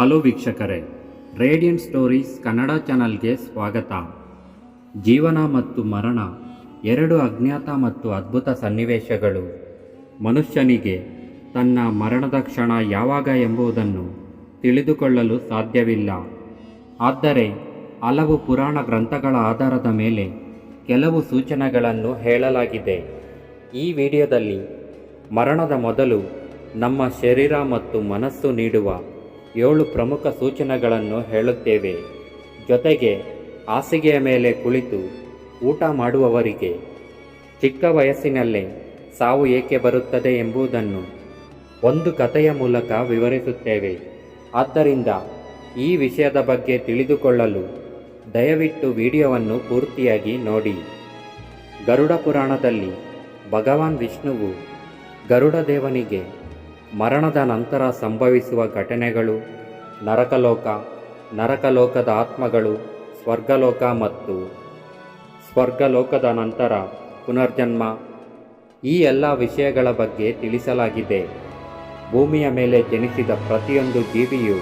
Hello ವೀಕ್ಷಕರೇ, radiant stories Kannada ಚಾನಲ್ಗೆ ಸ್ವಾಗತ. ಜೀವನ ಮತ್ತು ಮರಣ, ಎರಡು ಅಜ್ಞಾತ ಮತ್ತು ಅದ್ಭುತ ಸನ್ನಿವೇಶಗಳು. ಮನುಷ್ಯನಿಗೆ ತನ್ನ ಮರಣದ ಕ್ಷಣ ಯಾವಾಗ ಎಂಬುದನ್ನು ತಿಳಿದುಕೊಳ್ಳಲು ಸಾಧ್ಯವಿಲ್ಲ. ಆದರೆ, ಹಲವು ಪುರಾಣ ಗ್ರಂಥಗಳ ಆಧಾರದ ಮೇಲೆ ಕೆಲವು ಸೂಚನೆಗಳನ್ನು ಹೇಳಲಾಗಿದೆ. ಈ ವಿಡಿಯೋದಲ್ಲಿ ಮರಣದ ಮೊದಲು ನಮ್ಮ ಶರೀರ ಮತ್ತು ಮನಸ್ಸು ನೀಡುವ ಏಳು ಪ್ರಮುಖ ಸೂಚನೆಗಳನ್ನು ಹೇಳುತ್ತೇವೆ. ಜೊತೆಗೆ ಹಾಸಿಗೆಯ ಮೇಲೆ ಕುಳಿತು ಊಟ ಮಾಡುವವರಿಗೆ ಚಿಕ್ಕ ವಯಸ್ಸಿನಲ್ಲೇ ಸಾವು ಏಕೆ ಬರುತ್ತದೆ ಎಂಬುದನ್ನು ಒಂದು ಕಥೆಯ ಮೂಲಕ ವಿವರಿಸುತ್ತೇವೆ. ಆದ್ದರಿಂದ ಈ ವಿಷಯದ ಬಗ್ಗೆ ತಿಳಿದುಕೊಳ್ಳಲು ದಯವಿಟ್ಟು ವಿಡಿಯೋವನ್ನು ಪೂರ್ತಿಯಾಗಿ ನೋಡಿ. ಗರುಡ ಪುರಾಣದಲ್ಲಿ ಭಗವಾನ್ ವಿಷ್ಣುವು ಗರುಡ ದೇವನಿಗೆ ಮರಣದ ನಂತರ ಸಂಭವಿಸುವ ಘಟನೆಗಳು, ನರಕಲೋಕ, ನರಕಲೋಕದ ಆತ್ಮಗಳು, ಸ್ವರ್ಗಲೋಕ ಮತ್ತು ಸ್ವರ್ಗಲೋಕದ ನಂತರ ಪುನರ್ಜನ್ಮ. ಈ ಎಲ್ಲ ವಿಷಯಗಳ ಬಗ್ಗೆ ತಿಳಿಸಲಾಗಿದೆ. ಭೂಮಿಯ ಮೇಲೆ ಜನಿಸಿದ ಪ್ರತಿಯೊಂದು ಜೀವಿಯು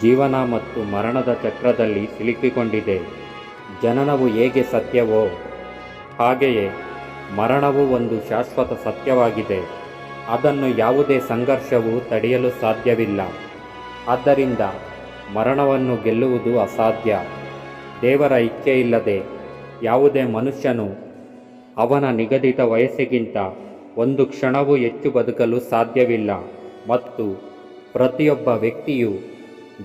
ಜೀವನ ಮತ್ತು ಮರಣದ ಚಕ್ರದಲ್ಲಿ ಸಿಲುಕಿಕೊಂಡಿದೆ. ಜನನವು ಹೇಗೆ ಸತ್ಯವೋ, ಹಾಗೆಯೇ ಮರಣವು ಒಂದು ಶಾಶ್ವತ ಸತ್ಯವಾಗಿದೆ. ಅದನ್ನು ಯಾವುದೇ ಸಂಘರ್ಷವು ತಡೆಯಲು ಸಾಧ್ಯವಿಲ್ಲ. ಆದ್ದರಿಂದ ಮರಣವನ್ನು ಗೆಲ್ಲುವುದು ಅಸಾಧ್ಯ. ದೇವರ ಇಚ್ಛೆಯಿಲ್ಲದೆ ಯಾವುದೇ ಮನುಷ್ಯನು ಅವನ ನಿಗದಿತ ವಯಸ್ಸಿಗಿಂತ ಒಂದು ಕ್ಷಣವೂ ಹೆಚ್ಚು ಬದುಕಲು ಸಾಧ್ಯವಿಲ್ಲ ಮತ್ತು ಪ್ರತಿಯೊಬ್ಬ ವ್ಯಕ್ತಿಯು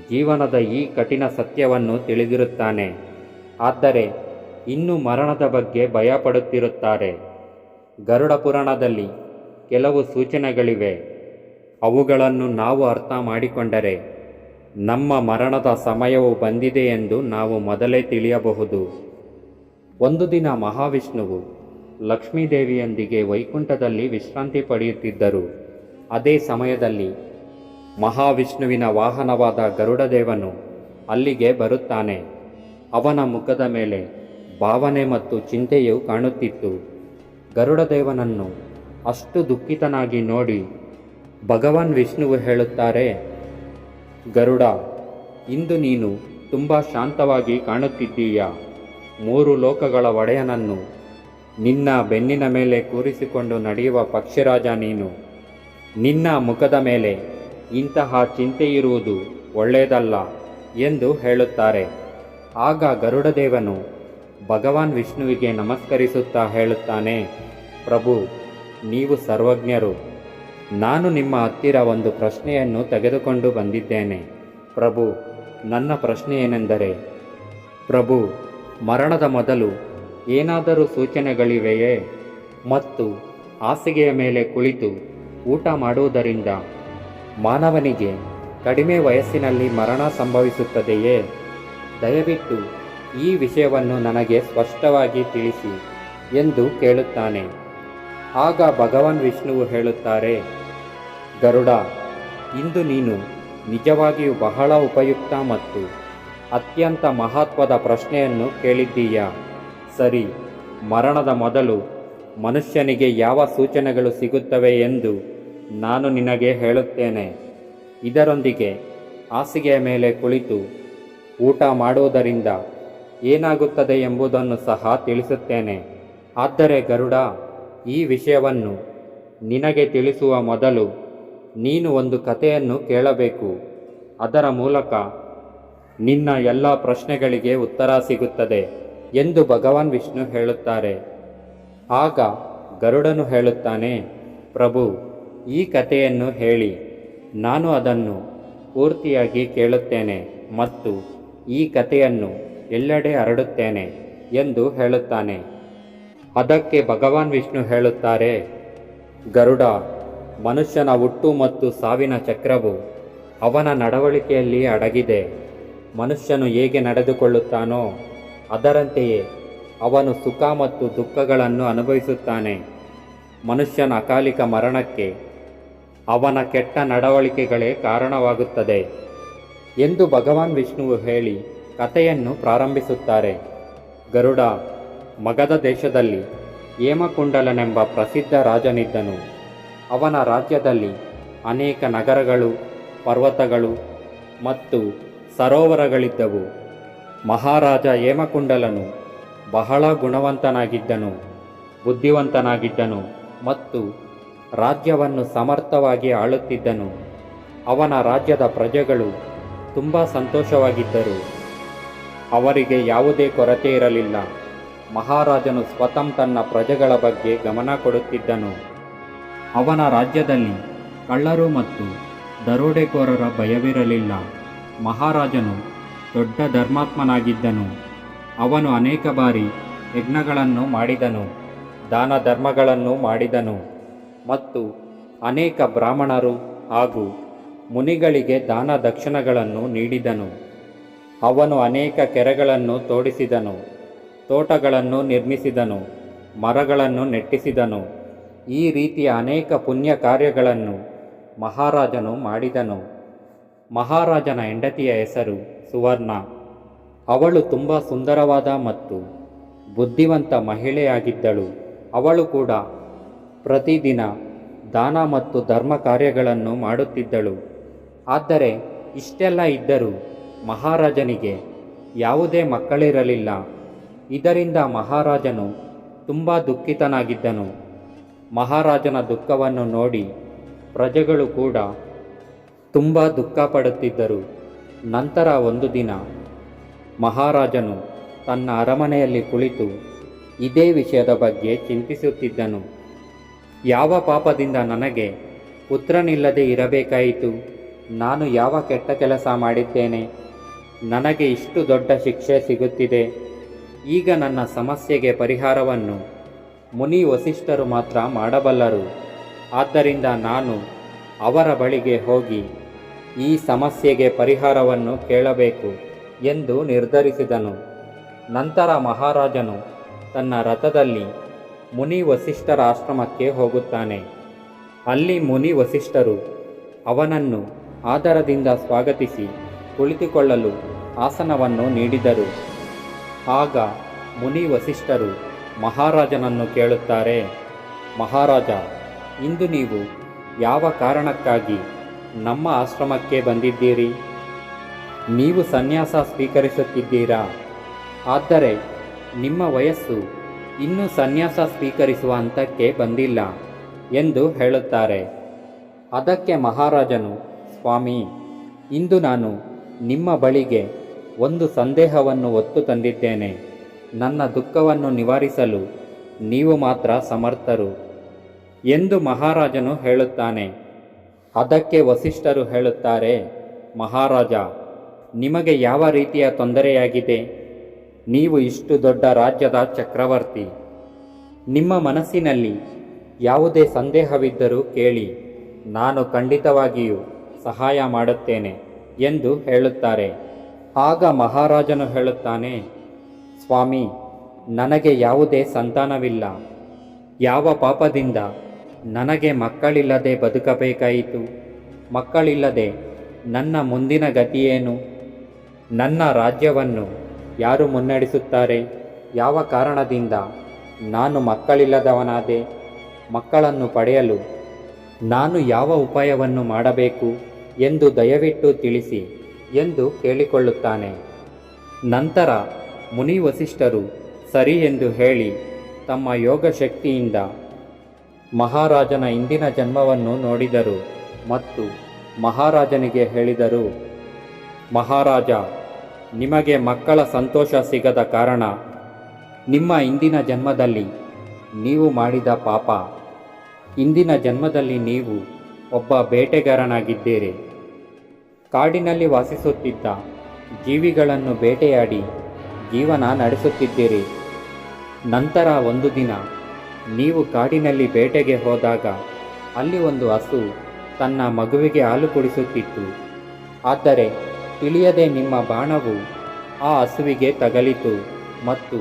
ಜೀವನದ ಈ ಕಠಿಣ ಸತ್ಯವನ್ನು ತಿಳಿದಿರುತ್ತಾನೆ. ಆದರೆ ಇನ್ನೂ ಮರಣದ ಬಗ್ಗೆ ಭಯಪಡುತ್ತಿರುತ್ತಾರೆ. ಗರುಡ ಪುರಾಣದಲ್ಲಿ ಕೆಲವು ಸೂಚನೆಗಳಿವೆ. ಅವುಗಳನ್ನು ನಾವು ಅರ್ಥ ಮಾಡಿಕೊಂಡರೆ ನಮ್ಮ ಮರಣದ ಸಮಯವು ಬಂದಿದೆ ಎಂದು ನಾವು ಮೊದಲೇ ತಿಳಿಯಬಹುದು. ಒಂದು ದಿನ ಮಹಾವಿಷ್ಣುವು ಲಕ್ಷ್ಮೀದೇವಿಯೊಂದಿಗೆ ವೈಕುಂಠದಲ್ಲಿ ವಿಶ್ರಾಂತಿ ಪಡೆಯುತ್ತಿದ್ದರು. ಅದೇ ಸಮಯದಲ್ಲಿ ಮಹಾವಿಷ್ಣುವಿನ ವಾಹನವಾದ ಗರುಡದೇವನು ಅಲ್ಲಿಗೆ ಬರುತ್ತಾನೆ. ಅವನ ಮುಖದ ಮೇಲೆ ಭಾವನೆ ಮತ್ತು ಚಿಂತೆಯು ಕಾಣುತ್ತಿತ್ತು. ಗರುಡದೇವನನ್ನು ಅಷ್ಟು ದುಃಖಿತನಾಗಿ ನೋಡಿ ಭಗವಾನ್ ವಿಷ್ಣುವು ಹೇಳುತ್ತಾರೆ, ಗರುಡ, ಇಂದು ನೀನು ತುಂಬ ಶಾಂತವಾಗಿ ಕಾಣುತ್ತಿದ್ದೀಯ? ಮೂರು ಲೋಕಗಳ ಒಡೆಯನನ್ನು ನಿನ್ನ ಬೆನ್ನಿನ ಮೇಲೆ ಕೂರಿಸಿಕೊಂಡು ನಡೆಯುವ ಪಕ್ಷಿರಾಜ ನೀನು. ನಿನ್ನ ಮುಖದ ಮೇಲೆ ಇಂತಹ ಚಿಂತೆಯಿರುವುದು ಒಳ್ಳೆಯದಲ್ಲ ಎಂದು ಹೇಳುತ್ತಾರೆ. ಆಗ ಗರುಡದೇವನು ಭಗವಾನ್ ವಿಷ್ಣುವಿಗೆ ನಮಸ್ಕರಿಸುತ್ತಾ ಹೇಳುತ್ತಾನೆ, ಪ್ರಭು ನೀವು ಸರ್ವಜ್ಞರು. ನಾನು ನಿಮ್ಮ ಹತ್ತಿರ ಒಂದು ಪ್ರಶ್ನೆಯನ್ನು ತೆಗೆದುಕೊಂಡು ಬಂದಿದ್ದೇನೆ. ಪ್ರಭು, ನನ್ನ ಪ್ರಶ್ನೆ ಏನೆಂದರೆ ಪ್ರಭು, ಮರಣದ ಮೊದಲು ಏನಾದರೂ ಸೂಚನೆಗಳಿವೆಯೇ? ಮತ್ತು ಹಾಸಿಗೆಯ ಮೇಲೆ ಕುಳಿತು ಊಟ ಮಾಡುವುದರಿಂದ ಮಾನವನಿಗೆ ಕಡಿಮೆ ವಯಸ್ಸಿನಲ್ಲಿ ಮರಣ ಸಂಭವಿಸುತ್ತದೆಯೇ? ದಯವಿಟ್ಟು ಈ ವಿಷಯವನ್ನು ನನಗೆ ಸ್ಪಷ್ಟವಾಗಿ ತಿಳಿಸಿ ಎಂದು ಕೇಳುತ್ತಾನೆ. ಆಗ ಭಗವಾನ್ ವಿಷ್ಣುವು ಹೇಳುತ್ತಾರೆ, ಗರುಡ, ಇಂದು ನೀನು ನಿಜವಾಗಿಯೂ ಬಹಳ ಉಪಯುಕ್ತ ಮತ್ತು ಅತ್ಯಂತ ಮಹತ್ವದ ಪ್ರಶ್ನೆಯನ್ನು ಕೇಳಿದ್ದೀಯ. ಸರಿ, ಮರಣದ ಮೊದಲು ಮನುಷ್ಯನಿಗೆ ಯಾವ ಸೂಚನೆಗಳು ಸಿಗುತ್ತವೆ ಎಂದು ನಾನು ನಿನಗೆ ಹೇಳುತ್ತೇನೆ. ಇದರೊಂದಿಗೆ ಹಾಸಿಗೆಯ ಮೇಲೆ ಕುಳಿತು ಊಟ ಮಾಡುವುದರಿಂದ ಏನಾಗುತ್ತದೆ ಎಂಬುದನ್ನು ಸಹ ತಿಳಿಸುತ್ತೇನೆ. ಆದರೆ ಗರುಡ ಈ ವಿಷಯವನ್ನು ನಿನಗೆ ತಿಳಿಸುವ ಮೊದಲು ನೀನು ಒಂದು ಕಥೆಯನ್ನು ಕೇಳಬೇಕು. ಅದರ ಮೂಲಕ ನಿನ್ನ ಎಲ್ಲ ಪ್ರಶ್ನೆಗಳಿಗೆ ಉತ್ತರ ಸಿಗುತ್ತದೆ ಎಂದು ಭಗವಾನ್ ವಿಷ್ಣು ಹೇಳುತ್ತಾರೆ. ಆಗ ಗರುಡನು ಹೇಳುತ್ತಾನೆ, ಪ್ರಭು, ಈ ಕಥೆಯನ್ನು ಹೇಳಿ. ನಾನು ಅದನ್ನು ಪೂರ್ತಿಯಾಗಿ ಕೇಳುತ್ತೇನೆ ಮತ್ತು ಈ ಕಥೆಯನ್ನು ಎಲ್ಲೆಡೆ ಹರಡುತ್ತೇನೆ ಎಂದು ಹೇಳುತ್ತಾನೆ. ಅದಕ್ಕೆ ಭಗವಾನ್ ವಿಷ್ಣು ಹೇಳುತ್ತಾರೆ, ಗರುಡ, ಮನುಷ್ಯನ ಹುಟ್ಟು ಮತ್ತು ಸಾವಿನ ಚಕ್ರವು ಅವನ ನಡವಳಿಕೆಯಲ್ಲಿ ಅಡಗಿದೆ. ಮನುಷ್ಯನು ಹೇಗೆ ನಡೆದುಕೊಳ್ಳುತ್ತಾನೋ, ಅದರಂತೆಯೇ ಅವನು ಸುಖ ಮತ್ತು ದುಃಖಗಳನ್ನು ಅನುಭವಿಸುತ್ತಾನೆ. ಮನುಷ್ಯನ ಅಕಾಲಿಕ ಮರಣಕ್ಕೆ ಅವನ ಕೆಟ್ಟ ನಡವಳಿಕೆಗಳೇ ಕಾರಣವಾಗುತ್ತದೆ ಎಂದು ಭಗವಾನ್ ವಿಷ್ಣುವು ಹೇಳಿ ಕಥೆಯನ್ನು ಪ್ರಾರಂಭಿಸುತ್ತಾರೆ. ಗರುಡ ಮಗಧ ದೇಶದಲ್ಲಿ ಹೇಮಕುಂಡಲನೆಂಬ ಪ್ರಸಿದ್ಧ ರಾಜನಿದ್ದನು. ಅವನ ರಾಜ್ಯದಲ್ಲಿ ಅನೇಕ ನಗರಗಳು, ಪರ್ವತಗಳು ಮತ್ತು ಸರೋವರಗಳಿದ್ದವು. ಮಹಾರಾಜ ಹೇಮಕುಂಡಲನು ಬಹಳ ಗುಣವಂತನಾಗಿದ್ದನು, ಬುದ್ಧಿವಂತನಾಗಿದ್ದನು ಮತ್ತು ರಾಜ್ಯವನ್ನು ಸಮರ್ಥವಾಗಿ ಆಳುತ್ತಿದ್ದನು. ಅವನ ರಾಜ್ಯದ ಪ್ರಜೆಗಳು ತುಂಬ ಸಂತೋಷವಾಗಿದ್ದರು. ಅವರಿಗೆ ಯಾವುದೇ ಕೊರತೆ ಇರಲಿಲ್ಲ. ಮಹಾರಾಜನು ಸ್ವತಂ ತನ್ನ ಪ್ರಜೆಗಳ ಬಗ್ಗೆ ಗಮನ ಕೊಡುತ್ತಿದ್ದನು. ಅವನ ರಾಜ್ಯದಲ್ಲಿ ಕಳ್ಳರು ಮತ್ತು ದರೋಡೆಕೋರರ ಭಯವಿರಲಿಲ್ಲ. ಮಹಾರಾಜನು ದೊಡ್ಡ ಧರ್ಮಾತ್ಮನಾಗಿದ್ದನು. ಅವನು ಅನೇಕ ಬಾರಿ ಯಜ್ಞಗಳನ್ನು ಮಾಡಿದನು, ದಾನ ಧರ್ಮಗಳನ್ನು ಮಾಡಿದನು ಮತ್ತು ಅನೇಕ ಬ್ರಾಹ್ಮಣರು ಹಾಗೂ ಮುನಿಗಳಿಗೆ ದಾನ ದಕ್ಷಿಣಗಳನ್ನು ನೀಡಿದನು. ಅವನು ಅನೇಕ ಕೆರೆಗಳನ್ನು ತೋಡಿಸಿದನು. ತೋಟಗಳನ್ನು ನಿರ್ಮಿಸಿದನು, ಮರಗಳನ್ನು ನೆಟ್ಟಿಸಿದನು. ಈ ರೀತಿಯ ಅನೇಕ ಪುಣ್ಯ ಕಾರ್ಯಗಳನ್ನು ಮಹಾರಾಜನು ಮಾಡಿದನು. ಮಹಾರಾಜನ ಹೆಂಡತಿಯ ಹೆಸರು ಸುವರ್ಣ. ಅವಳು ತುಂಬ ಸುಂದರವಾದ ಮತ್ತು ಬುದ್ಧಿವಂತ ಮಹಿಳೆಯಾಗಿದ್ದಳು. ಅವಳು ಕೂಡ ಪ್ರತಿದಿನ ದಾನ ಮತ್ತು ಧರ್ಮ ಕಾರ್ಯಗಳನ್ನು ಮಾಡುತ್ತಿದ್ದಳು. ಆದರೆ ಇಷ್ಟೆಲ್ಲ ಇದ್ದರೂ ಮಹಾರಾಜನಿಗೆ ಯಾವುದೇ ಮಕ್ಕಳಿರಲಿಲ್ಲ. ಇದರಿಂದ ಮಹಾರಾಜನು ತುಂಬ ದುಃಖಿತನಾಗಿದ್ದನು. ಮಹಾರಾಜನ ದುಃಖವನ್ನು ನೋಡಿ ಪ್ರಜೆಗಳು ಕೂಡ ತುಂಬ ದುಃಖ ಪಡುತ್ತಿದ್ದರು ನಂತರ ಒಂದು ದಿನ ಮಹಾರಾಜನು ತನ್ನ ಅರಮನೆಯಲ್ಲಿ ಕುಳಿತು ಇದೇ ವಿಷಯದ ಬಗ್ಗೆ ಚಿಂತಿಸುತ್ತಿದ್ದನು. ಯಾವ ಪಾಪದಿಂದ ನನಗೆ ಪುತ್ರನಿಲ್ಲದೆ ಇರಬೇಕಾಯಿತು? ನಾನು ಯಾವ ಕೆಟ್ಟ ಕೆಲಸ ಮಾಡಿದ್ದೇನೆ? ನನಗೆ ಇಷ್ಟು ದೊಡ್ಡ ಶಿಕ್ಷೆ ಸಿಗುತ್ತಿದೆ. ಈಗ ನನ್ನ ಸಮಸ್ಯೆಗೆ ಪರಿಹಾರವನ್ನು ಮುನಿ ವಸಿಷ್ಠರು ಮಾತ್ರ ಮಾಡಬಲ್ಲರು. ಆದ್ದರಿಂದ ನಾನು ಅವರ ಬಳಿಗೆ ಹೋಗಿ ಈ ಸಮಸ್ಯೆಗೆ ಪರಿಹಾರವನ್ನು ಕೇಳಬೇಕು ಎಂದು ನಿರ್ಧರಿಸಿದನು. ನಂತರ ಮಹಾರಾಜನು ತನ್ನ ರಥದಲ್ಲಿ ಮುನಿ ವಸಿಷ್ಠರ ಆಶ್ರಮಕ್ಕೆ ಹೋಗುತ್ತಾನೆ. ಅಲ್ಲಿ ಮುನಿ ವಸಿಷ್ಠರು ಅವನನ್ನು ಆದರದಿಂದ ಸ್ವಾಗತಿಸಿ ಕುಳಿತುಕೊಳ್ಳಲು ಆಸನವನ್ನು ನೀಡಿದರು. ಆಗ ಮುನಿ ವಸಿಷ್ಠರು ಮಹಾರಾಜನನ್ನು ಕೇಳುತ್ತಾರೆ, ಮಹಾರಾಜ, ಇಂದು ನೀವು ಯಾವ ಕಾರಣಕ್ಕಾಗಿ ನಮ್ಮ ಆಶ್ರಮಕ್ಕೆ ಬಂದಿದ್ದೀರಿ? ನೀವು ಸನ್ಯಾಸ ಸ್ವೀಕರಿಸುತ್ತಿದ್ದೀರಾ? ಆದರೆ ನಿಮ್ಮ ವಯಸ್ಸು ಇನ್ನೂ ಸನ್ಯಾಸ ಸ್ವೀಕರಿಸುವ ಹಂತಕ್ಕೆ ಬಂದಿಲ್ಲ ಎಂದು ಹೇಳುತ್ತಾರೆ. ಅದಕ್ಕೆ ಮಹಾರಾಜನು, ಸ್ವಾಮಿ, ಇಂದು ನಾನು ನಿಮ್ಮ ಬಳಿಗೆ ಒಂದು ಸಂದೇಹವನ್ನು ಒತ್ತು ತಂದಿದ್ದೇನೆ. ನನ್ನ ದುಃಖವನ್ನು ನಿವಾರಿಸಲು ನೀವು ಮಾತ್ರ ಸಮರ್ಥರು ಎಂದು ಮಹಾರಾಜನು ಹೇಳುತ್ತಾನೆ. ಅದಕ್ಕೆ ವಸಿಷ್ಠರು ಹೇಳುತ್ತಾರೆ, ಮಹಾರಾಜ, ನಿಮಗೆ ಯಾವ ರೀತಿಯ ತೊಂದರೆಯಾಗಿದೆ? ನೀವು ಇಷ್ಟು ದೊಡ್ಡ ರಾಜ್ಯದ ಚಕ್ರವರ್ತಿ. ನಿಮ್ಮ ಮನಸ್ಸಿನಲ್ಲಿ ಯಾವುದೇ ಸಂದೇಹವಿದ್ದರೂ ಕೇಳಿ. ನಾನು ಖಂಡಿತವಾಗಿಯೂ ಸಹಾಯ ಮಾಡುತ್ತೇನೆ ಎಂದು ಹೇಳುತ್ತಾರೆ. ಆಗ ಮಹಾರಾಜನು ಹೇಳುತ್ತಾನೆ, ಸ್ವಾಮಿ, ನನಗೆ ಯಾವುದೇ ಸಂತಾನವಿಲ್ಲ. ಯಾವ ಪಾಪದಿಂದ ನನಗೆ ಮಕ್ಕಳಿಲ್ಲದೆ ಬದುಕಬೇಕಾಯಿತು? ಮಕ್ಕಳಿಲ್ಲದೆ ನನ್ನ ಮುಂದಿನ ಗತಿಯೇನು? ನನ್ನ ರಾಜ್ಯವನ್ನು ಯಾರು ಮುನ್ನಡೆಸುತ್ತಾರೆ? ಯಾವ ಕಾರಣದಿಂದ ನಾನು ಮಕ್ಕಳಿಲ್ಲದವನಾದೆ? ಮಕ್ಕಳನ್ನು ಪಡೆಯಲು ನಾನು ಯಾವ ಉಪಾಯವನ್ನು ಮಾಡಬೇಕು? ಎಂದು ದಯವಿಟ್ಟು ತಿಳಿಸಿ. ಎಂದು ಕೇಳಿಕೊಳ್ಳುತ್ತಾನೆ. ನಂತರ ಮುನಿ ವಸಿಷ್ಠರು ಸರಿ ಎಂದು ಹೇಳಿ ತಮ್ಮ ಯೋಗ ಶಕ್ತಿಯಿಂದ ಮಹಾರಾಜನ ಇಂದಿನ ಜನ್ಮವನ್ನು ನೋಡಿದರು ಮತ್ತು ಮಹಾರಾಜನಿಗೆ ಹೇಳಿದರು, ಮಹಾರಾಜ, ನಿಮಗೆ ಮಕ್ಕಳ ಸಂತೋಷ ಸಿಗದ ಕಾರಣ ನಿಮ್ಮ ಇಂದಿನ ಜನ್ಮದಲ್ಲಿ ನೀವು ಮಾಡಿದ ಪಾಪ. ಇಂದಿನ ಜನ್ಮದಲ್ಲಿ ನೀವು ಒಬ್ಬ ಬೇಟೆಗಾರನಾಗಿದ್ದೀರಿ. ಕಾಡಿನಲ್ಲಿ ವಾಸಿಸುತ್ತಿದ್ದ ಜೀವಿಗಳನ್ನು ಬೇಟೆಯಾಡಿ ಜೀವನ ನಡೆಸುತ್ತಿದ್ದೀರಿ. ನಂತರ ಒಂದು ದಿನ ನೀವು ಕಾಡಿನಲ್ಲಿ ಬೇಟೆಗೆ ಹೋದಾಗ ಅಲ್ಲಿ ಒಂದು ಹಸು ತನ್ನ ಮಗುವಿಗೆ ಹಾಲು ಕುಡಿಸುತ್ತಿತ್ತು. ಆದರೆ ತಿಳಿಯದೆ ನಿಮ್ಮ ಬಾಣವು ಆ ಹಸುವಿಗೆ ತಗಲಿತು ಮತ್ತು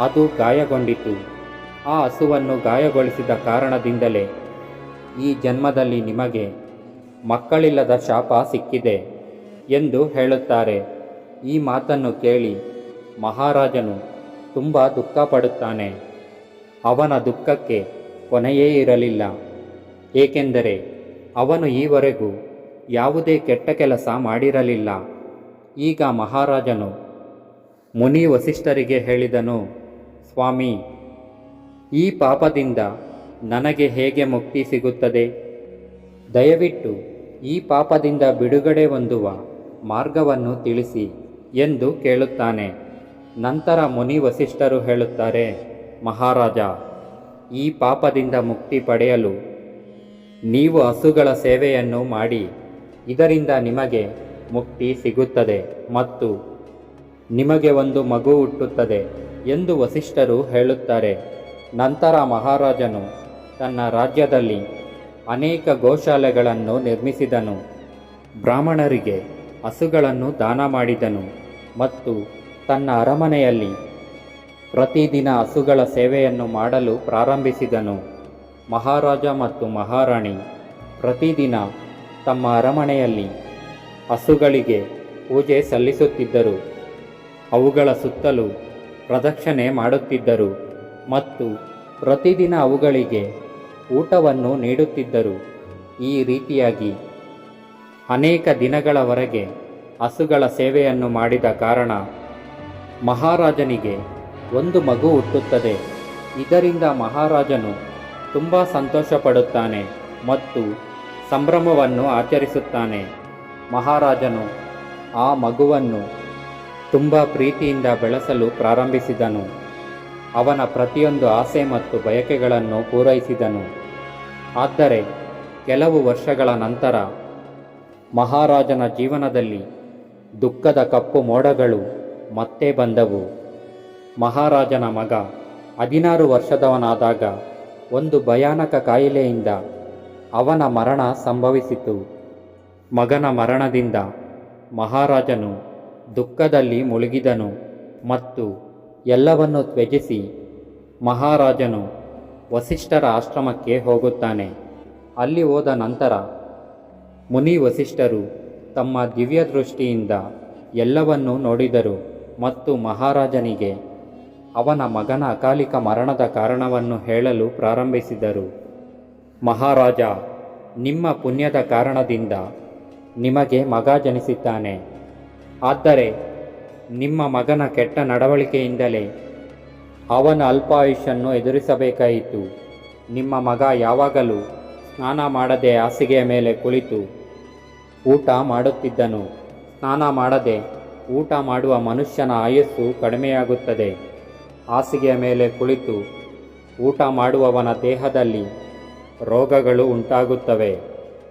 ಅದು ಗಾಯಗೊಂಡಿತು. ಆ ಹಸುವನ್ನು ಗಾಯಗೊಳಿಸಿದ ಕಾರಣದಿಂದಲೇ ಈ ಜನ್ಮದಲ್ಲಿ ನಿಮಗೆ ಮಕ್ಕಳಿಲ್ಲದ ಶಾಪ ಸಿಕ್ಕಿದೆ. ಎಂದು ಹೇಳುತ್ತಾರೆ. ಈ ಮಾತನ್ನು ಕೇಳಿ ಮಹಾರಾಜನು ತುಂಬ ದುಃಖಪಡುತ್ತಾನೆ. ಅವನ ದುಃಖಕ್ಕೆ ಕೊನೆಯೇ ಇರಲಿಲ್ಲ. ಏಕೆಂದರೆ ಅವನು ಈವರೆಗೂ ಯಾವುದೇ ಕೆಟ್ಟ ಕೆಲಸ ಮಾಡಿರಲಿಲ್ಲ. ಈಗ ಮಹಾರಾಜನು ಮುನಿ ವಸಿಷ್ಠರಿಗೆ ಹೇಳಿದನು, ಸ್ವಾಮಿ, ಈ ಪಾಪದಿಂದ ನನಗೆ ಹೇಗೆ ಮುಕ್ತಿ ಸಿಗುತ್ತದೆ? ದಯವಿಟ್ಟು ಈ ಪಾಪದಿಂದ ಬಿಡುಗಡೆ ಹೊಂದುವ ಮಾರ್ಗವನ್ನು ತಿಳಿಸಿ ಎಂದು ಕೇಳುತ್ತಾನೆ. ನಂತರ ಮುನಿ ವಸಿಷ್ಠರು ಹೇಳುತ್ತಾರೆ, ಮಹಾರಾಜ, ಈ ಪಾಪದಿಂದ ಮುಕ್ತಿ ಪಡೆಯಲು ನೀವು ಹಸುಗಳ ಸೇವೆಯನ್ನು ಮಾಡಿ, ಇದರಿಂದ ನಿಮಗೆ ಮುಕ್ತಿ ಸಿಗುತ್ತದೆ ಮತ್ತು ನಿಮಗೆ ಒಂದು ಮಗು ಹುಟ್ಟುತ್ತದೆ ಎಂದು ವಸಿಷ್ಠರು ಹೇಳುತ್ತಾರೆ. ನಂತರ ಮಹಾರಾಜನು ತನ್ನ ರಾಜ್ಯದಲ್ಲಿ ಅನೇಕ ಗೋಶಾಲೆಗಳನ್ನು ನಿರ್ಮಿಸಿದನು. ಬ್ರಾಹ್ಮಣರಿಗೆ ಹಸುಗಳನ್ನು ದಾನ ಮಾಡಿದನು ಮತ್ತು ತನ್ನ ಅರಮನೆಯಲ್ಲಿ ಪ್ರತಿದಿನ ಹಸುಗಳ ಸೇವೆಯನ್ನು ಮಾಡಲು ಪ್ರಾರಂಭಿಸಿದನು. ಮಹಾರಾಜ ಮತ್ತು ಮಹಾರಾಣಿ ಪ್ರತಿದಿನ ತಮ್ಮ ಅರಮನೆಯಲ್ಲಿ ಹಸುಗಳಿಗೆ ಪೂಜೆ ಸಲ್ಲಿಸುತ್ತಿದ್ದರು. ಅವುಗಳ ಸುತ್ತಲೂ ಪ್ರದಕ್ಷಿಣೆ ಮಾಡುತ್ತಿದ್ದರು ಮತ್ತು ಪ್ರತಿದಿನ ಅವುಗಳಿಗೆ ಊಟವನ್ನು ನೀಡುತ್ತಿದ್ದರು. ಈ ರೀತಿಯಾಗಿ ಅನೇಕ ದಿನಗಳವರೆಗೆ ಹಸುಗಳ ಸೇವೆಯನ್ನು ಮಾಡಿದ ಕಾರಣ ಮಹಾರಾಜನಿಗೆ ಒಂದು ಮಗು ಹುಟ್ಟುತ್ತದೆ. ಇದರಿಂದ ಮಹಾರಾಜನು ತುಂಬ ಸಂತೋಷಪಡುತ್ತಾನೆ ಮತ್ತು ಸಂಭ್ರಮವನ್ನು ಆಚರಿಸುತ್ತಾನೆ. ಮಹಾರಾಜನು ಆ ಮಗುವನ್ನು ತುಂಬ ಪ್ರೀತಿಯಿಂದ ಬೆಳೆಸಲು ಪ್ರಾರಂಭಿಸಿದನು. ಅವನ ಪ್ರತಿಯೊಂದು ಆಸೆ ಮತ್ತು ಬಯಕೆಗಳನ್ನು ಪೂರೈಸಿದನು. ಆದರೆ ಕೆಲವು ವರ್ಷಗಳ ನಂತರ ಮಹಾರಾಜನ ಜೀವನದಲ್ಲಿ ದುಃಖದ ಕಪ್ಪು ಮೋಡಗಳು ಮತ್ತೆ ಬಂದವು. ಮಹಾರಾಜನ ಮಗ ಹದಿನಾರು ವರ್ಷದವನಾದಾಗ ಒಂದು ಭಯಾನಕ ಕಾಯಿಲೆಯಿಂದ ಅವನ ಮರಣ ಸಂಭವಿಸಿತು. ಮಗನ ಮರಣದಿಂದ ಮಹಾರಾಜನು ದುಃಖದಲ್ಲಿ ಮುಳುಗಿದನು ಮತ್ತು ಎಲ್ಲವನ್ನು ತ್ಯಜಿಸಿ ಮಹಾರಾಜನು ವಸಿಷ್ಠರ ಆಶ್ರಮಕ್ಕೆ ಹೋಗುತ್ತಾನೆ. ಅಲ್ಲಿ ಹೋದ ನಂತರ ಮುನಿ ವಸಿಷ್ಠರು ತಮ್ಮ ದಿವ್ಯ ದೃಷ್ಟಿಯಿಂದ ಎಲ್ಲವನ್ನೂ ನೋಡಿದರು ಮತ್ತು ಮಹಾರಾಜನಿಗೆ ಅವನ ಮಗನ ಅಕಾಲಿಕ ಮರಣದ ಕಾರಣವನ್ನು ಹೇಳಲು ಪ್ರಾರಂಭಿಸಿದರು. ಮಹಾರಾಜ, ನಿಮ್ಮ ಪುಣ್ಯದ ಕಾರಣದಿಂದ ನಿಮಗೆ ಮಗ ಜನಿಸಿದ್ದಾನೆ. ಆದರೆ ನಿಮ್ಮ ಮಗನ ಕೆಟ್ಟ ನಡವಳಿಕೆಯಿಂದಲೇ ಅವನ ಅಲ್ಪಾಯುಷನ್ನು ಎದುರಿಸಬೇಕಾಯಿತು. ನಿಮ್ಮ ಮಗ ಯಾವಾಗಲೂ ಸ್ನಾನ ಮಾಡದೆ ಹಾಸಿಗೆಯ ಮೇಲೆ ಕುಳಿತು ಊಟ ಮಾಡುತ್ತಿದ್ದನು. ಸ್ನಾನ ಮಾಡದೆ ಊಟ ಮಾಡುವ ಮನುಷ್ಯನ ಆಯಸ್ಸು ಕಡಿಮೆಯಾಗುತ್ತದೆ. ಹಾಸಿಗೆಯ ಮೇಲೆ ಕುಳಿತು ಊಟ ಮಾಡುವವನ ದೇಹದಲ್ಲಿ ರೋಗಗಳು ಉಂಟಾಗುತ್ತವೆ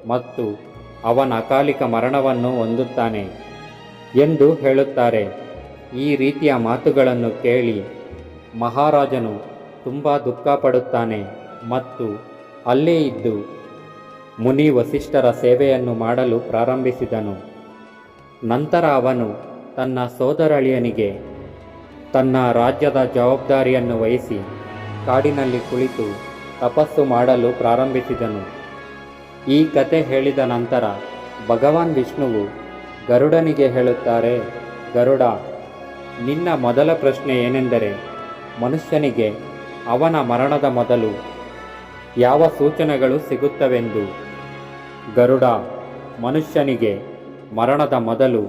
ಮತ್ತು ಅವನ ಅಕಾಲಿಕ ಮರಣವನ್ನು ಹೊಂದುತ್ತಾನೆ ಎಂದು ಹೇಳುತ್ತಾರೆ. ಈ ರೀತಿಯ ಮಾತುಗಳನ್ನು ಕೇಳಿ ಮಹಾರಾಜನು ತುಂಬ ದುಃಖಪಡುತ್ತಾನೆ ಮತ್ತು ಅಲ್ಲೇ ಇದ್ದು ಮುನಿ ವಸಿಷ್ಠರ ಸೇವೆಯನ್ನು ಮಾಡಲು ಪ್ರಾರಂಭಿಸಿದನು. ನಂತರ ಅವನು ತನ್ನ ಸೋದರಳಿಯನಿಗೆ ತನ್ನ ರಾಜ್ಯದ ಜವಾಬ್ದಾರಿಯನ್ನು ವಹಿಸಿ ಕಾಡಿನಲ್ಲಿ ಕುಳಿತು ತಪಸ್ಸು ಮಾಡಲು ಪ್ರಾರಂಭಿಸಿದನು. ಈ ಕತೆ ಹೇಳಿದ ನಂತರ ಭಗವಾನ್ ವಿಷ್ಣುವು ಗರುಡನಿಗೆ ಹೇಳುತ್ತಾರೆ, ಗರುಡ, ನಿನ್ನ ಮೊದಲ ಪ್ರಶ್ನೆ ಏನೆಂದರೆ, ಮನುಷ್ಯನಿಗೆ ಅವನ ಮರಣದ ಮೊದಲು ಯಾವ ಸೂಚನೆಗಳು ಸಿಗುತ್ತವೆಂದು. ಗರುಡ ಮನುಷ್ಯನಿಗೆ ಮರಣದ ಮೊದಲು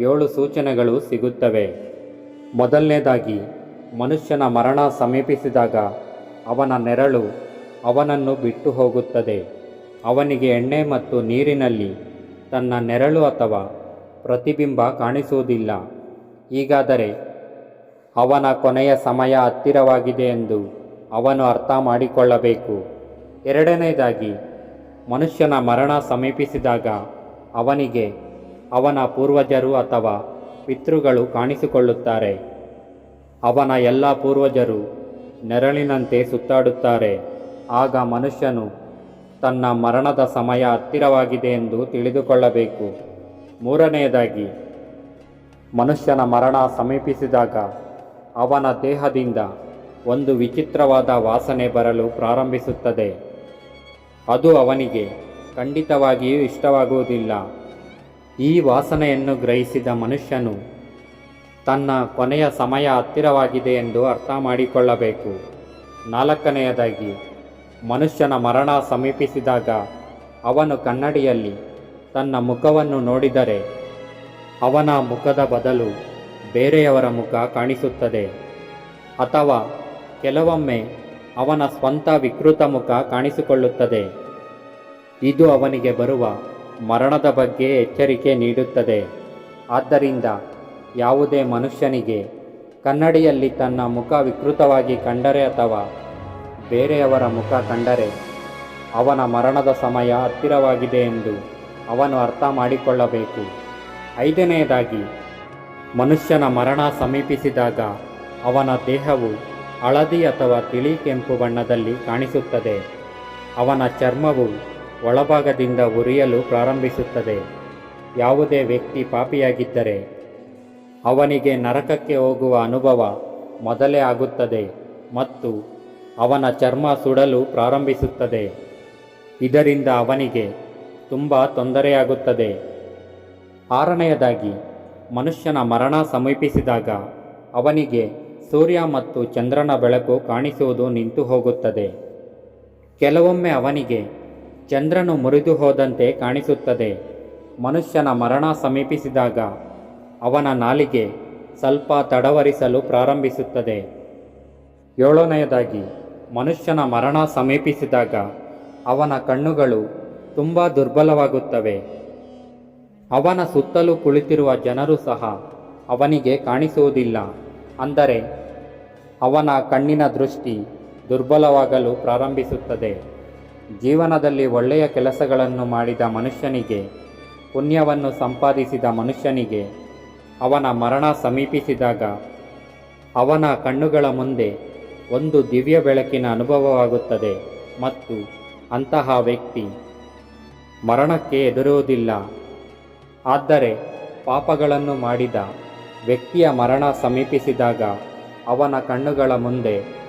ಏಳು ಸೂಚನೆಗಳು ಸಿಗುತ್ತವೆ. ಮೊದಲನೇದಾಗಿ, ಮನುಷ್ಯನ ಮರಣ ಸಮೀಪಿಸಿದಾಗ ಅವನ ನೆರಳು ಅವನನ್ನು ಬಿಟ್ಟು ಹೋಗುತ್ತದೆ. ಅವನಿಗೆ ಎಣ್ಣೆ ಮತ್ತು ನೀರಿನಲ್ಲಿ ತನ್ನ ನೆರಳು ಅಥವಾ ಪ್ರತಿಬಿಂಬ ಕಾಣಿಸುವುದಿಲ್ಲ. ಹೀಗಾದರೆ ಅವನ ಕೊನೆಯ ಸಮಯ ಹತ್ತಿರವಾಗಿದೆ ಎಂದು ಅವನು ಅರ್ಥ ಮಾಡಿಕೊಳ್ಳಬೇಕು. ಎರಡನೇದಾಗಿ ಮನುಷ್ಯನ ಮರಣ ಸಮೀಪಿಸಿದಾಗ ಅವನಿಗೆ ಅವನ ಪೂರ್ವಜರು ಅಥವಾ ಪಿತೃಗಳು ಕಾಣಿಸಿಕೊಳ್ಳುತ್ತಾರೆ. ಅವನ ಎಲ್ಲ ಪೂರ್ವಜರು ನೆರಳಿನಂತೆ ಸುತ್ತಾಡುತ್ತಾರೆ. ಆಗ ಮನುಷ್ಯನು ತನ್ನ ಮರಣದ ಸಮಯ ಹತ್ತಿರವಾಗಿದೆ ಎಂದು ತಿಳಿದುಕೊಳ್ಳಬೇಕು. ಮೂರನೆಯದಾಗಿ, ಮನುಷ್ಯನ ಮರಣ ಸಮೀಪಿಸಿದಾಗ ಅವನ ದೇಹದಿಂದ ಒಂದು ವಿಚಿತ್ರವಾದ ವಾಸನೆ ಬರಲು ಪ್ರಾರಂಭಿಸುತ್ತದೆ. ಅದು ಅವನಿಗೆ ಖಂಡಿತವಾಗಿಯೂ ಇಷ್ಟವಾಗುವುದಿಲ್ಲ. ಈ ವಾಸನೆಯನ್ನು ಗ್ರಹಿಸಿದ ಮನುಷ್ಯನು ತನ್ನ ಕೊನೆಯ ಸಮಯ ಹತ್ತಿರವಾಗಿದೆ ಎಂದು ಅರ್ಥ ಮಾಡಿಕೊಳ್ಳಬೇಕು. ನಾಲ್ಕನೆಯದಾಗಿ, ಮನುಷ್ಯನ ಮರಣ ಸಮೀಪಿಸಿದಾಗ ಅವನು ಕನ್ನಡಿಯಲ್ಲಿ ತನ್ನ ಮುಖವನ್ನು ನೋಡಿದರೆ ಅವನ ಮುಖದ ಬದಲು ಬೇರೆಯವರ ಮುಖ ಕಾಣಿಸುತ್ತದೆ. ಅಥವಾ ಕೆಲವೊಮ್ಮೆ ಅವನ ಸ್ವಂತ ವಿಕೃತ ಮುಖ ಕಾಣಿಸಿಕೊಳ್ಳುತ್ತದೆ. ಇದು ಅವನಿಗೆ ಬರುವ ಮರಣದ ಬಗ್ಗೆ ಎಚ್ಚರಿಕೆ ನೀಡುತ್ತದೆ. ಆದ್ದರಿಂದ ಯಾವುದೇ ಮನುಷ್ಯನಿಗೆ ಕನ್ನಡಿಯಲ್ಲಿ ತನ್ನ ಮುಖ ವಿಕೃತವಾಗಿ ಕಂಡರೆ ಅಥವಾ ಬೇರೆಯವರ ಮುಖ ಕಂಡರೆ ಅವನ ಮರಣದ ಸಮಯ ಹತ್ತಿರವಾಗಿದೆ ಎಂದು ಅವನು ಅರ್ಥ ಮಾಡಿಕೊಳ್ಳಬೇಕು. ಐದನೆಯದಾಗಿ, ಮನುಷ್ಯನ ಮರಣ ಸಮೀಪಿಸಿದಾಗ ಅವನ ದೇಹವು ಹಳದಿ ಅಥವಾ ತಿಳಿ ಕೆಂಪು ಬಣ್ಣದಲ್ಲಿ ಕಾಣಿಸುತ್ತದೆ. ಅವನ ಚರ್ಮವು ಒಳಭಾಗದಿಂದ ಉರಿಯಲು ಪ್ರಾರಂಭಿಸುತ್ತದೆ. ಯಾವುದೇ ವ್ಯಕ್ತಿ ಪಾಪಿಯಾಗಿದ್ದರೆ ಅವನಿಗೆ ನರಕಕ್ಕೆ ಹೋಗುವ ಅನುಭವ ಮೊದಲೇ ಆಗುತ್ತದೆ ಮತ್ತು ಅವನ ಚರ್ಮ ಸುಡಲು ಪ್ರಾರಂಭಿಸುತ್ತದೆ. ಇದರಿಂದ ಅವನಿಗೆ ತುಂಬ ತೊಂದರೆಯಾಗುತ್ತದೆ. ಆರನೆಯದಾಗಿ, ಮನುಷ್ಯನ ಮರಣ ಸಮೀಪಿಸಿದಾಗ ಅವನಿಗೆ ಸೂರ್ಯ ಮತ್ತು ಚಂದ್ರನ ಬೆಳಕು ಕಾಣಿಸುವುದು ನಿಂತು ಹೋಗುತ್ತದೆ ಕೆಲವೊಮ್ಮೆ ಅವನಿಗೆ ಚಂದ್ರನು ಮುರಿದು ಹೋದಂತೆ ಕಾಣಿಸುತ್ತದೆ. ಮನುಷ್ಯನ ಮರಣ ಸಮೀಪಿಸಿದಾಗ ಅವನ ನಾಲಿಗೆ ಸ್ವಲ್ಪ ತಡವರಿಸಲು ಪ್ರಾರಂಭಿಸುತ್ತದೆ. ಏಳನೆಯದಾಗಿ, ಮನುಷ್ಯನ ಮರಣ ಸಮೀಪಿಸಿದಾಗ ಅವನ ಕಣ್ಣುಗಳು ತುಂಬ ದುರ್ಬಲವಾಗುತ್ತವೆ. ಅವನ ಸುತ್ತಲೂ ಕುಳಿತಿರುವ ಜನರು ಸಹ ಅವನಿಗೆ ಕಾಣಿಸುವುದಿಲ್ಲ. ಅಂದರೆ ಅವನ ಕಣ್ಣಿನ ದೃಷ್ಟಿ ದುರ್ಬಲವಾಗಲು ಪ್ರಾರಂಭಿಸುತ್ತದೆ. ಜೀವನದಲ್ಲಿ ಒಳ್ಳೆಯ ಕೆಲಸಗಳನ್ನು ಮಾಡಿದ ಮನುಷ್ಯನಿಗೆ, ಪುಣ್ಯವನ್ನು ಸಂಪಾದಿಸಿದ ಮನುಷ್ಯನಿಗೆ, ಅವನ ಮರಣ ಸಮೀಪಿಸಿದಾಗ ಅವನ ಕಣ್ಣುಗಳ ಮುಂದೆ ಒಂದು ದಿವ್ಯ ಬೆಳಕಿನ ಅನುಭವವಾಗುತ್ತದೆ ಮತ್ತು ಅಂತಹ ವ್ಯಕ್ತಿ ಮರಣಕ್ಕೆ ಎದುರುವುದಿಲ್ಲ ಆದರೆ ಪಾಪಗಳನ್ನು ಮಾಡಿದ ವ್ಯಕ್ತಿಯ ಮರಣ ಸಮೀಪಿಸಿದಾಗ ಅವನ ಕಣ್ಣುಗಳ ಮುಂದೆ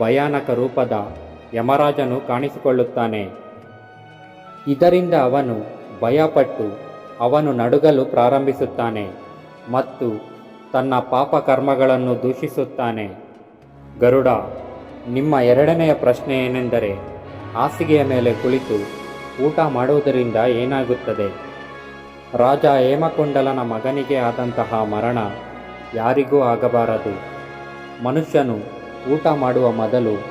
ಭಯಾನಕ ರೂಪದ ಯಮರಾಜನು ಕಾಣಿಸಿಕೊಳ್ಳುತ್ತಾನೆ. ಇದರಿಂದ ಅವನು ಭಯಪಟ್ಟು ಅವನು ನಡುಗಲು ಪ್ರಾರಂಭಿಸುತ್ತಾನೆ ಮತ್ತು ತನ್ನ ಪಾಪ ಕರ್ಮಗಳನ್ನು ದೂಷಿಸುತ್ತಾನೆ. ಗರುಡ, ನಿಮ್ಮ ಎರಡನೆಯ ಪ್ರಶ್ನೆ ಏನೆಂದರೆ, ಹಾಸಿಗೆಯ ಮೇಲೆ ಕುಳಿತು ಊಟ ಮಾಡುವುದರಿಂದ ಏನಾಗುತ್ತದೆ? ರಾಜ ಹೇಮಕುಂಡಲನ ಮಗನಿಗೆ ಆದಂತಹ ಮರಣ ಯಾರಿಗೂ ಆಗಬಾರದು. ಮನುಷ್ಯನು ಊಟ ಮಾಡುವ ಮೊದಲು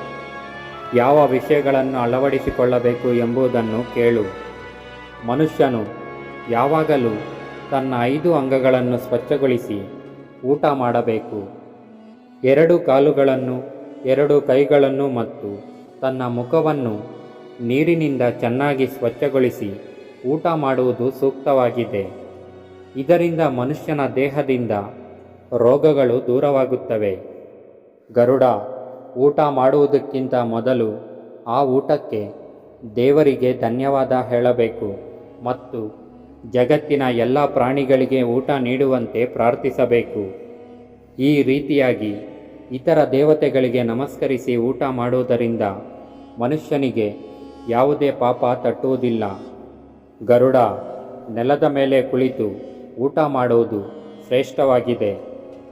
ಯಾವ ವಿಷಯಗಳನ್ನು ಅಳವಡಿಸಿಕೊಳ್ಳಬೇಕು ಎಂಬುದನ್ನು ಕೇಳು. ಮನುಷ್ಯನು ಯಾವಾಗಲೂ ತನ್ನ ಐದು ಅಂಗಗಳನ್ನು ಸ್ವಚ್ಛಗೊಳಿಸಿ ಊಟ ಮಾಡಬೇಕು. ಎರಡು ಕಾಲುಗಳನ್ನು, ಎರಡು ಕೈಗಳನ್ನು ಮತ್ತು ತನ್ನ ಮುಖವನ್ನು ನೀರಿನಿಂದ ಚೆನ್ನಾಗಿ ಸ್ವಚ್ಛಗೊಳಿಸಿ ಊಟ ಮಾಡುವುದು ಸೂಕ್ತವಾಗಿದೆ. ಇದರಿಂದ ಮನುಷ್ಯನ ದೇಹದಿಂದ ರೋಗಗಳು ದೂರವಾಗುತ್ತವೆ. ಗರುಡ ಊಟ ಮಾಡುವುದಕ್ಕಿಂತ ಮೊದಲು ಆ ಊಟಕ್ಕೆ ದೇವರಿಗೆ ಧನ್ಯವಾದ ಹೇಳಬೇಕು ಮತ್ತು ಜಗತ್ತಿನ ಎಲ್ಲ ಪ್ರಾಣಿಗಳಿಗೆ ಊಟ ನೀಡುವಂತೆ ಪ್ರಾರ್ಥಿಸಬೇಕು. ಈ ರೀತಿಯಾಗಿ ಇತರ ದೇವತೆಗಳಿಗೆ ನಮಸ್ಕರಿಸಿ ಊಟ ಮಾಡುವುದರಿಂದ ಮನುಷ್ಯನಿಗೆ ಯಾವುದೇ ಪಾಪ ತಟ್ಟುವುದಿಲ್ಲ. ಗರುಡ ನೆಲದ ಮೇಲೆ ಕುಳಿತು ಊಟ ಮಾಡುವುದು ಶ್ರೇಷ್ಠವಾಗಿದೆ.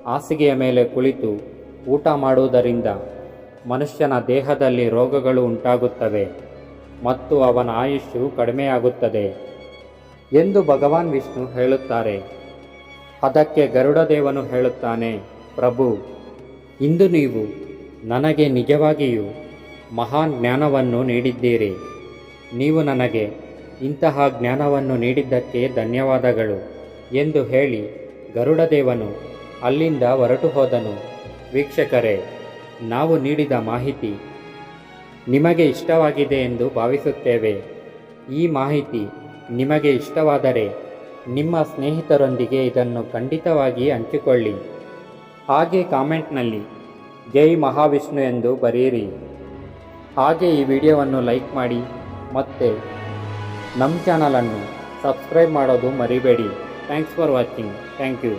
ಹಾಸಿಗೆಯ ಮೇಲೆ ಕುಳಿತು ಊಟ ಮಾಡುವುದರಿಂದ ಮನುಷ್ಯನ ದೇಹದಲ್ಲಿ ರೋಗಗಳು ಉಂಟಾಗುತ್ತವೆ ಮತ್ತು ಅವನ ಆಯುಷ್ಯು ಕಡಿಮೆಯಾಗುತ್ತದೆ ಎಂದು ಭಗವಾನ್ ವಿಷ್ಣು ಹೇಳುತ್ತಾರೆ. ಅದಕ್ಕೆ ಗರುಡದೇವನು ಹೇಳುತ್ತಾನೆ, ಪ್ರಭು, ಇಂದು ನೀವು ನನಗೆ ನಿಜವಾಗಿಯೂ ಮಹಾನ್ ಜ್ಞಾನವನ್ನು ನೀಡಿದ್ದೀರಿ. ನೀವು ನನಗೆ ಇಂತಹ ಜ್ಞಾನವನ್ನು ನೀಡಿದ್ದಕ್ಕೆ ಧನ್ಯವಾದಗಳು ಎಂದು ಹೇಳಿ ಗರುಡದೇವನು ಅಲ್ಲಿಂದ ಹೊರಟು ಹೋದನು ವೀಕ್ಷಕರೇ, ನಾವು ನೀಡಿದ ಮಾಹಿತಿ ನಿಮಗೆ ಇಷ್ಟವಾಗಿದೆ ಎಂದು ಭಾವಿಸುತ್ತೇವೆ. ಈ ಮಾಹಿತಿ ನಿಮಗೆ ಇಷ್ಟವಾದರೆ ನಿಮ್ಮ ಸ್ನೇಹಿತರೊಂದಿಗೆ ಇದನ್ನು ಖಂಡಿತವಾಗಿ ಹಂಚಿಕೊಳ್ಳಿ. ಹಾಗೆ ಕಾಮೆಂಟ್ನಲ್ಲಿ ಜೈ ಮಹಾವಿಷ್ಣು ಎಂದು ಬರೆಯಿರಿ. ಹಾಗೆ ಈ ವಿಡಿಯೋವನ್ನು ಲೈಕ್ ಮಾಡಿ ಮತ್ತು ನಮ್ಮ ಚಾನಲನ್ನು ಸಬ್ಸ್ಕ್ರೈಬ್ ಮಾಡೋದು ಮರಿಬೇಡಿ. Thanks for watching. Thank you.